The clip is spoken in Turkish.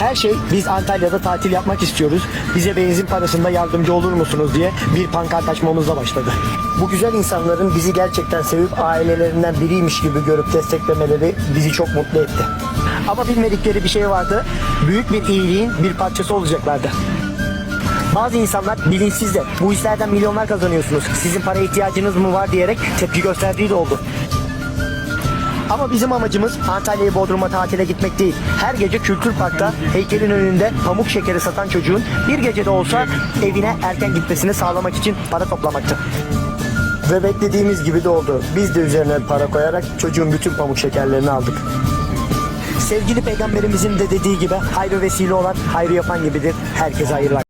Her şey biz Antalya'da tatil yapmak istiyoruz. Bize benzin parasında yardımcı olur musunuz diye bir pankart açmamızla başladı. Bu güzel insanların bizi gerçekten sevip ailelerinden biriymiş gibi görüp desteklemeleri bizi çok mutlu etti. Ama bilmedikleri bir şey vardı. Büyük bir iyiliğin bir parçası olacaklardı. Bazı insanlar bilinçsiz de bu işlerden milyonlar kazanıyorsunuz. Sizin para ihtiyacınız mı var diyerek tepki gösterdiği de oldu. Ama bizim amacımız Antalya'ya Bodrum'a tatile gitmek değil. Her gece Kültür Park'ta heykelin önünde pamuk şekeri satan çocuğun bir gecede olsa evine erken gitmesini sağlamak için para toplamaktı. Ve beklediğimiz gibi de oldu. Biz de üzerine para koyarak çocuğun bütün pamuk şekerlerini aldık. Sevgili peygamberimizin de dediği gibi hayrı vesile olan hayrı yapan gibidir. Herkese hayırlar.